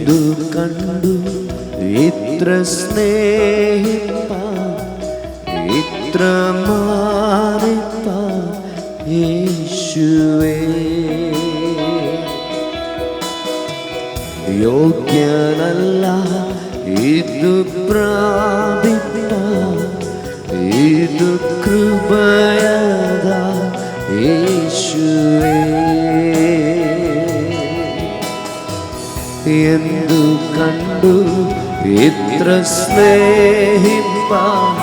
എന്തു കണ്ടു. ഇത്ര സ്നേഹിപ്പ ഇത്ര ഇത്ര സ്നേഹിപ്പാൻ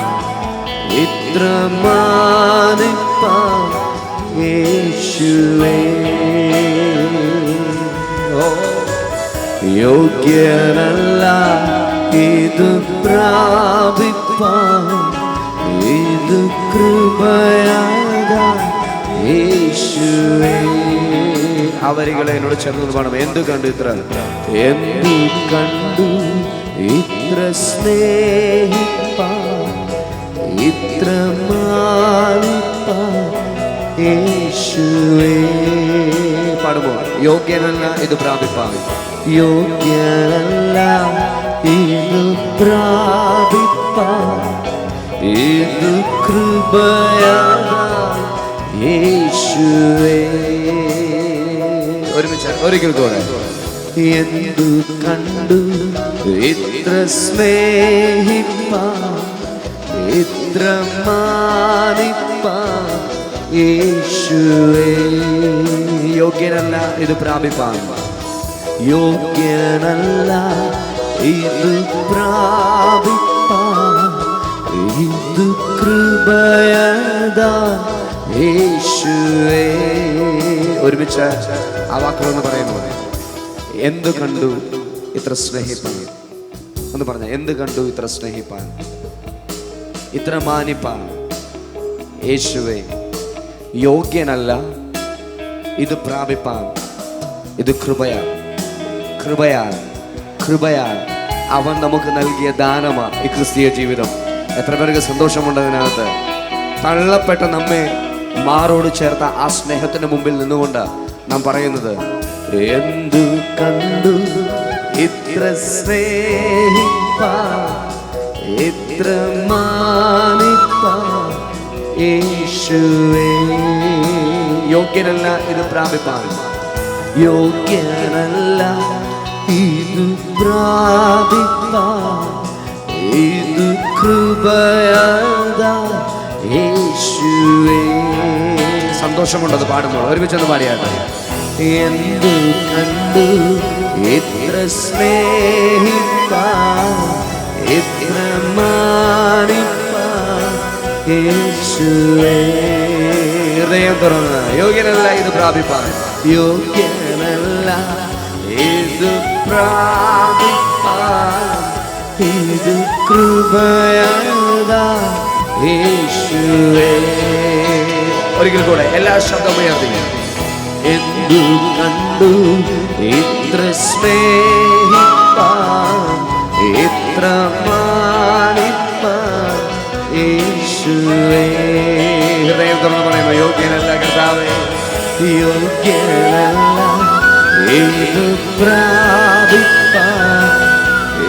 ഇത്ര മാനിപ്പാൻ യേശുവേ. യോഗ്യനല്ല ഇത് പ്രാപിപ്പാൻ ഇത് കൃപയാകാ യേശുവേ. ആ വരികളെ എന്നോട് ചേർന്നത് പാടും എന്ത് കണ്ടു ഇത്ര? എന്തു കണ്ടു? ഇത്ര സ്നേഹിപ്പാൻ ഇത്ര മാനിപ്പാൻ യേശുവേ. പാടുമോ യോഗ്യനല്ല ഇത് പ്രാപിപ്പാൻ യോഗ്യനല്ല ഇത് പ്രാപിപ്പാൻ ഇത് കൃപയാ യേശുവേ. ഒരുമിച്ച് ഒരിക്കൽ കൂടെ. എന്തു കണ്ടു ഇത്ര സ്നേഹിപ്പാൻ എത്ര മാനിപ്പാൻ യോഗ്യനല്ല ഇത് പ്രാപിപ്പാൻ. യോഗ്യനല്ല ഇത് പ്രാപിപ്പാൻ. ഇത് കൃപയതാ യേശുവേ. ഒരുമിച്ച് ആ വാക്കുകളെന്ന് പറയുന്നു എന്ത് കണ്ടു ഇത്ര സ്നേഹിപ്പാൻ? ഒന്ന് പറഞ്ഞ എന്ത് കണ്ടു ഇത്ര സ്നേഹിപ്പാൻ? ഇത്ര മാനിപ്പാൻ? യേശുവേ യോഗ്യനല്ല ഇത് പ്രാപിപ്പാൻ. ഇത് കൃപയാ കൃപയാ കൃപയാ അവൻ നമുക്ക് നൽകിയ ദാനമാണ് ഈ ക്രിസ്തീയ ജീവിതം. എത്ര പേർക്ക് സന്തോഷമുണ്ട് അതിനകത്ത്? തള്ളപ്പെട്ട നമ്മെ മാറോട് ചേർത്ത ആ സ്നേഹത്തിന് മുമ്പിൽ നിന്നുകൊണ്ട് നാം പറയുന്നത് എന്തു കണ്ടു ഇത്ര സ്നേഹിപ്പ ഇത്ര മാനിപ്പ യേശുവേ. യോഗ്യനല്ല ഇത് പ്രാപിപ്പാൻ. യോഗ്യനല്ല ഇത് പ്രാപിപ്പാൻ. ഇത് കൃപയതാ യേശുവേ. സന്തോഷമുണ്ടത് പാടുമ്പോൾ. ഒരുമിച്ചൊന്ന് പാടിയാട്ടെ എന്തു കണ്ടു? സ്നേഹിപ്പാൻ ഇത്ര മാനിപ്പാൻ ഹൃദയം തുറന്ന് യോഗ്യനല്ല ഇത് പ്രാപിപ്പാൻ. യോഗ്യനല്ല ഇത് പ്രാപിപ്പാൻ. ഇത് കൃപയതാ യേശുവേ. ഒരിക്കൽ കൂടെ എല്ലാ ശബ്ദമുയർത്തി എന്തു കണ്ടു ഇത്ര സ്നേഹിപ്പാൻ ഇത്ര മാനിപ്പാൻ യേശുവേ. ഹൃദയം തുറന്ന് പറയുമ്പോൾ യോഗ്യനല്ല കർത്താവേ. യോഗ്യനല്ല. ഏത് പ്രാപിപ്പാൻ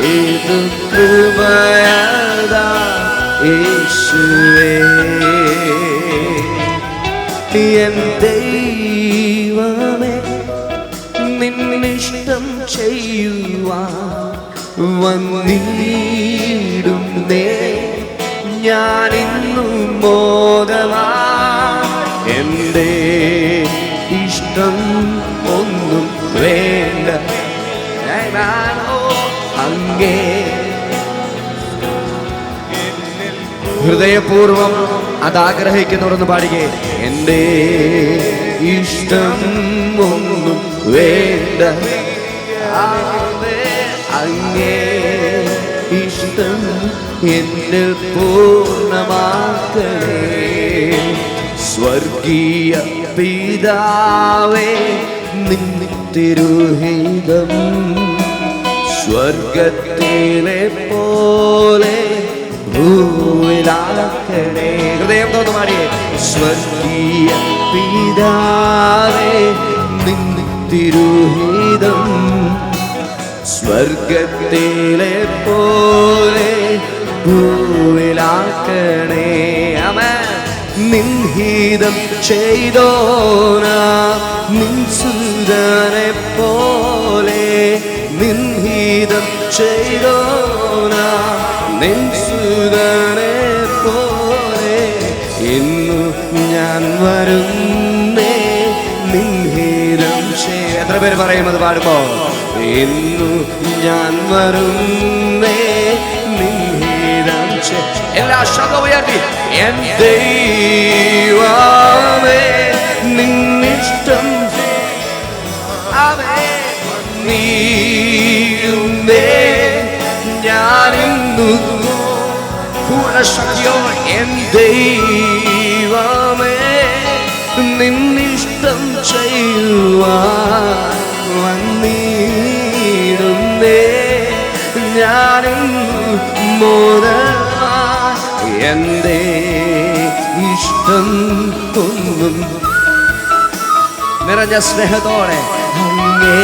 ഏത് കൃപയതാ യേശുവേ. എൻ ദൈവമേ ചെയ്യുവാൻ വന്നിടുന്നേ. ഞാനിന്നു മോദവാ എന്റെ ഇഷ്ടം ഒന്നും വേണ്ട. ഹൃദയപൂർവം അത് ആഗ്രഹിക്കുന്നവരൊന്ന് പാടികേ എന്റെ ഇഷ്ടം ഒന്നും വേണ്ട. അങ്ങേ ഇഷ്ടം എന്നിൽ പൂർണമാക്കണേ. സ്വർഗീയ പിതാവേ നിന്നിത്തിരുഹിതം സ്വർഗത്തിലെ പോലെ ഭൂവിലാക്കണേ. ഹൃദയം തോന്നു പാടിയേ സ്വർഗീയ പിതാവേ നിന്നിത്തിരുഹിതം സ്വർഗത്തിലെ പോലെ ഭൂവിലാക്കണേ അമ. നിൻഹിതം ചെയ്തോന. നിൻ സുതനെ പോലെ നിൻഹിതം ചെയ്തോന. നിൻസുതനെ പോലെ ഇന്നു ഞാൻ വരുന്നേ പേര് പറയും അത് പാടുമ്പോ ഇന്നു ഞാൻ വരുന്നേ എല്ലാ ശബ്ദം ഉയർത്തി എൻ ദൈവമേ നിന്നിഷ്ടം അവേ നീയുന്നേ ഞാനിന്നു പൂർണ ശക്തിയോ എൻ ദൈവമേ നിന്നിഷ്ടം ചെയ്യുവാൻ വന്നിടുന്നേ. ഞാനും മോദമാ എന്റെ ഇഷ്ടം ഒന്നും നിറഞ്ഞ സ്നേഹത്തോടെ അങ്ങേ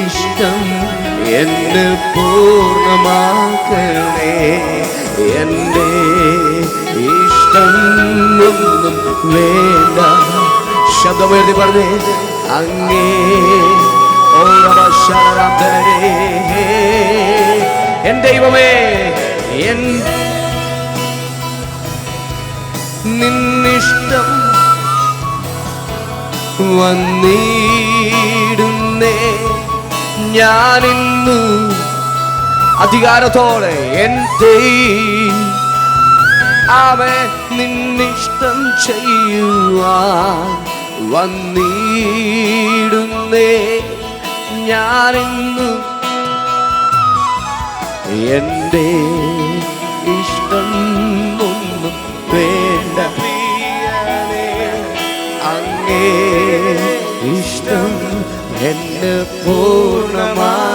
ഇഷ്ടം എന്നെ പൂർണമാക്കണേ. എന്റെ ഇഷ്ടം ഒന്നും വേണ്ട. ശബ്ദമെഴുതി പറഞ്ഞേ അങ്ങേ എൻ ദൈവമേ എൻ നിന്നിഷ്ടം വന്നിടുന്നേ ഞാനിന്നു അധികാരത്തോടെ എൻ അവൻ നിന്നിഷ്ടം ചെയ്യുവാൻ വന്നിടുന്നേ ഞാനെന്നു. എന്റെ ഇഷ്ടം ഒന്നും വേണ്ട അങ്ങേ ഇഷ്ടം എന്നെ പൂർണമാക്കണേ.